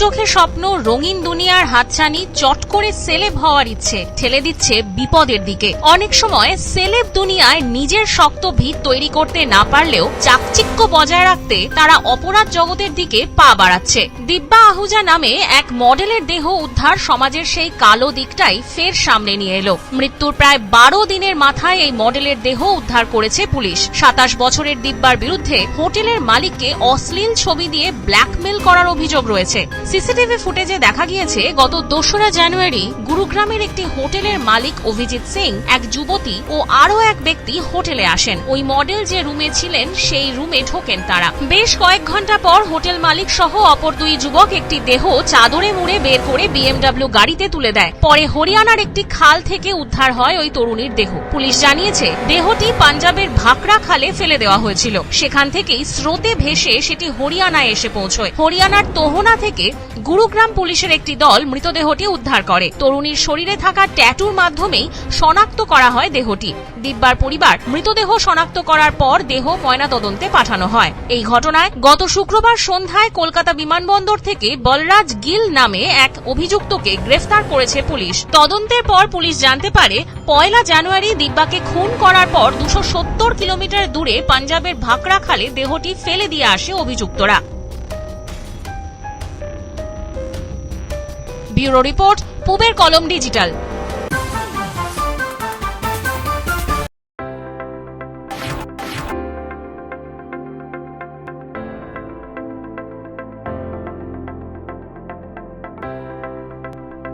চোখে স্বপ্ন, রঙিন দুনিয়ার হাতছানি, চট করে সেলেব হওয়ার ইচ্ছে ঠেলে দিচ্ছে বিপদের দিকে। অনেক সময় সেলেব দুনিয়ায় নিজের শক্ত ভিত তৈরি করতে না পারলেও চাকচিক্য বজায় রাখতে তারা অপরাধ জগতের দিকে পা বাড়াচ্ছে। দিব্যা আহুজা নামে এক মডেলের দেহ উদ্ধার সমাজের সেই কালো দিকটাই ফের সামনে নিয়ে এলো। মৃত্যুর প্রায় বারো দিনের মাথায় এই মডেলের দেহ উদ্ধার করেছে পুলিশ। সাতাশ বছরের দিব্যার বিরুদ্ধে হোটেলের মালিককে অশ্লীল ছবি দিয়ে ব্ল্যাকমেল করার অভিযোগ রয়েছে। সিসিটিভি ফুটেজে দেখা গিয়েছে, গত দোসরা জানুয়ারি গুরুগ্রামের একটি হোটেলের মালিক অভিজিৎ সিং, এক যুবতী ও আরও এক ব্যক্তি হোটেলে আসেন। ওই মডেল যে রুমে ছিলেন, সেই রুমে ঢোকেন তারা। বেশ কয়েক ঘণ্টা পর হোটেল মালিক সহ অপর দুই যুবক একটি দেহ চাদরে মুড়ে বের করে বিএমডব্লিউ গাড়িতে তুলে দেয়। পরে হরিয়ানার একটি খাল থেকে উদ্ধার হয় ওই তরুণীর দেহ। পুলিশ জানিয়েছে, দেহটি পাঞ্জাবের ভাকরা খালে ফেলে দেওয়া হয়েছিল। সেখান থেকেই স্রোতে ভেসে সেটি হরিয়ানায় এসে পৌঁছয়। হরিয়ানার তোহনা থেকে গুরুগ্রাম পুলিশের একটি দল মৃতদেহটি উদ্ধার করে। তরুণীর শরীরে থাকা ট্যাটুর মাধ্যমেই শনাক্ত করা হয় দেহটি। দিব্যার পরিবার মৃতদেহ শনাক্ত করার পর দেহ ময়নাতদন্তে পাঠানো হয়। এই ঘটনায় গত শুক্রবার সন্ধ্যায় কলকাতা বিমানবন্দর থেকে বলরাজ গিল নামে এক অভিযুক্তকে গ্রেফতার করেছে পুলিশ। তদন্তের পর পুলিশ জানতে পারে, পয়লা জানুয়ারি দিব্যাকে খুন করার পর দুশো কিলোমিটার দূরে পাঞ্জাবের ভাকরা খালে দেহটি ফেলে দিয়ে আসে অভিযুক্তরা। ব্যুরো রিপোর্ট পুবের কলম ডিজিটাল।